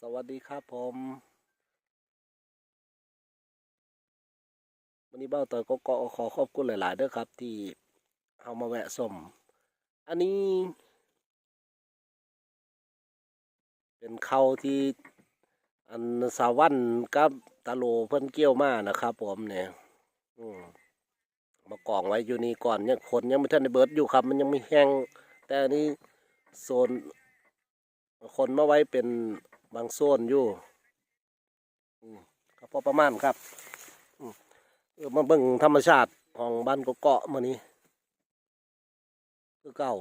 สวัสดีครับผมวันนี้เบ้าต่อยก็ก็ขอขอบคุณหลาย ๆเด้อครับ ที่เอามาแวะสมอันนี้ เป็นเขาที่อันสาวันกับตาโลเพิ่นเกี่ยวมานะครับ ผมเนี่ยอืมมากองไว้อยู่นี่ก่อนยังผลยังไม่ทันได้เบิร์ดอยู่ครับ มันยังไม่แห้ง แต่อันนี้โซนคนมาไว้เป็น บางโซนอยู่ก็พอประมาณครับเออมาเบิ่งธรรมชาติของบ้านเกาะมื้อนี้คือเก่า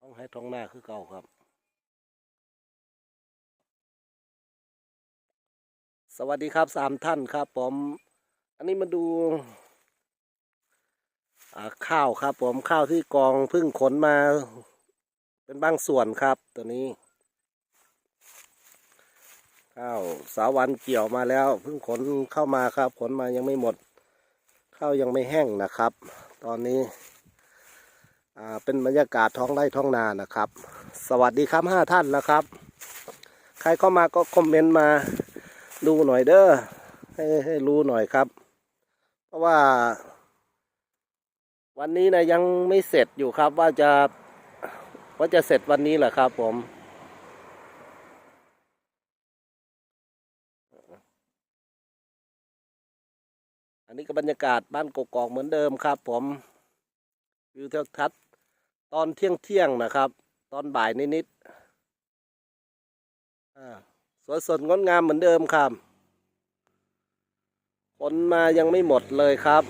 ท้องให้ท้องหน้าคือเก่าครับ สวัสดีครับสามท่านครับผม อันนี้มาดูข้าวครับ ผมข้าวที่กองเพึ่งขนมา เป็นบางส่วนครับตัวนี้ ข้าวสาวันเกี่ยวมาแล้วเพิ่งขนเข้ามาครับ ขนมายังไม่หมด ข้าวยังไม่แห้งนะครับ ตอนนี้เป็นบรรยากาศท้องไร่ท้องนานะครับ สวัสดีครับห้าท่านนะครับ ใครเข้ามาก็คอมเมนต์มา ดูหน่อยเด้อให้ให้รู้หน่อยครับ เพราะว่า วันนี้นะยังไม่เสร็จอยู่ครับว่าจะว่าจะเสร็จวันนี้แหละครับ ผม อันนี้ก็บรรยากาศบ้านกกอกเหมือนเดิมครับ ผมวิวเทวทัศน์ตอนเที่ยงเที่ยงนะครับ ตอนบ่ายนิดๆอ่า วยสดงดงามเหมือนเดิมครับคนมายังไม่หมดเลยครับ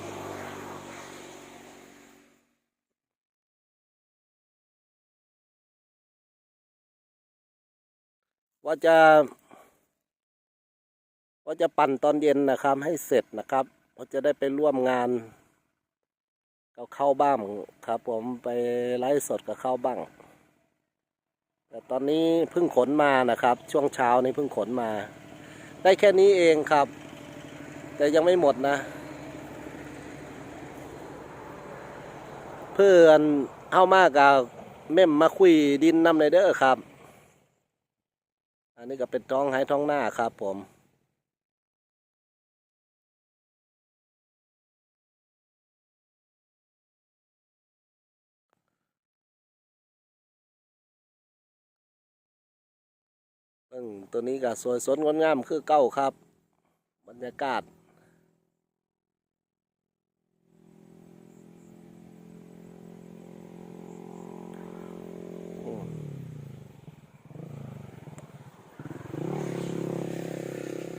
ว่าจะ ว่าจะปั่นตอนเย็นนะครับ ให้เสร็จนะครับว่าจะได้ไปร่วมงานก็เข้าบ้างครับ ผมไปไลฟ์สดกับเข้าบ้าง แต่ตอนนี้เพิ่งขนมานะครับ ช่วงเช้านี้เพิ่งขนมา ได้แค่นี้เองครับ แต่ยังไม่หมดนะ เพื่อนเข้ามากกับเม่มมาคุยดินนำในเด้อครับ อันนี้ก็เป็นท้องหายท้องหน้าครับผม เบิ่งตัวนี้ก็สวยสดงดงามคือเก้าครับ บรรยากาศ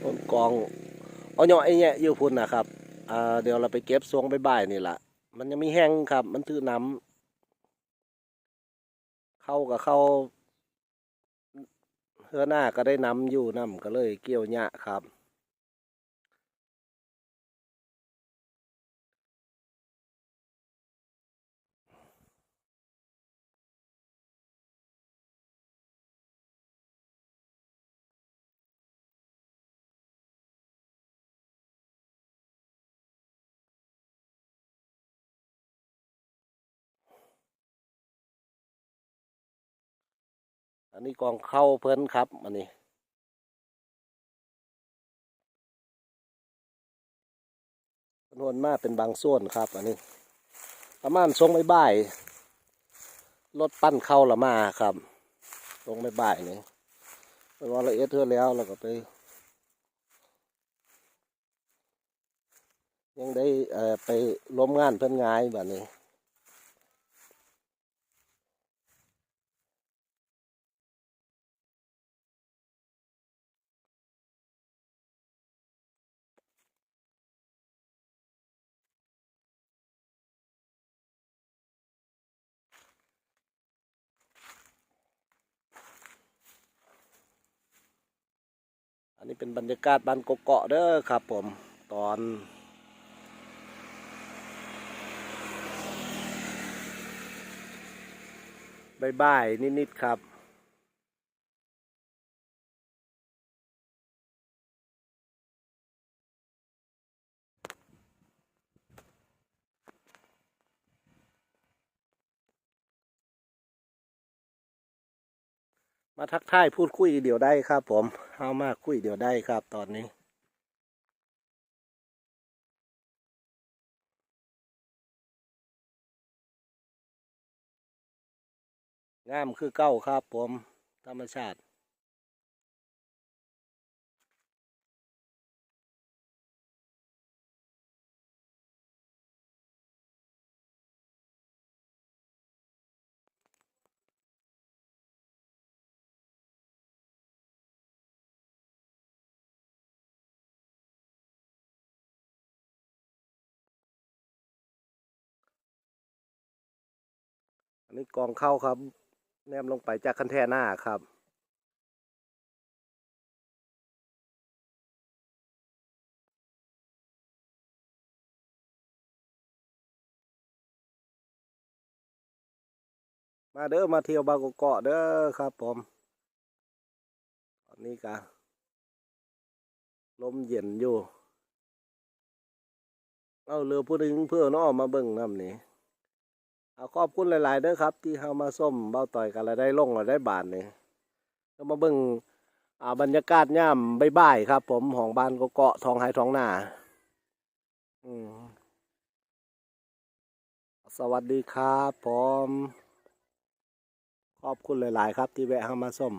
ต้นกองเอาเนาะไอ้เนี่ยอยู่พุ่นนะครับอ่าเดี๋ยวเราไปเก็บสวงใบ่ายๆนี่แหละมันยังมีแห้งครับ มันถือน้ำเข้ากับเข้า เฮือหน้าก็ได้น้ำอยู่น้ำก็เลยเกี่ยวหนะครับ นนี้กองเข้าเพิ่นครับอันนี้จำนวนมากเป็นบางส่วนครับ อันนี้ ประมาณทรงไม่บ่ายๆรถปั้นเข้าละมาครับทรงไม่บ่ายๆนี่ไปว่าลเอียดเท่าแล้วเราก็ไป ยังได้ไปร่วมงานเพื่อนงายแบบนี้ อันนี้เป็นบรรยากาศบ้านกเกาะเด้อครับผมตอน บ่ายๆนิด ๆ ครับ มาทักทายพูดคุยเดี๋ยวได้ครับ ผมเอามาคุยเดี๋ยวได้ครับ ตอนนี้งามคือเก้าครับ ผม ธรรมชาติ อันนี้กองเข้าครับ แนมลงไปจากคันแท่หน้าครับมาเด้อมาเที่ยวบางกอกเด้อครับผมตอนนี้กะลมเย็นอยู่ เอาเรือผู้ดึงเพื่อน้อมาเบิ่งน้ำนี่ เอาขอบคุณหลาย ๆเด้อครับ ที่เข้ามาส้มเบ้าต่อยกันแล้วได้ลงแล้วได้บานนี่ก็มาเบิ่งอ่าบรรยากาศย่ามบ่ายครับ ผมของบ้านก็เกาะทองไฮทองหน้าอืมสวัสดีครับผมขอบคุณหลาย ๆ ครับ ที่แวะเข้ามาส้ม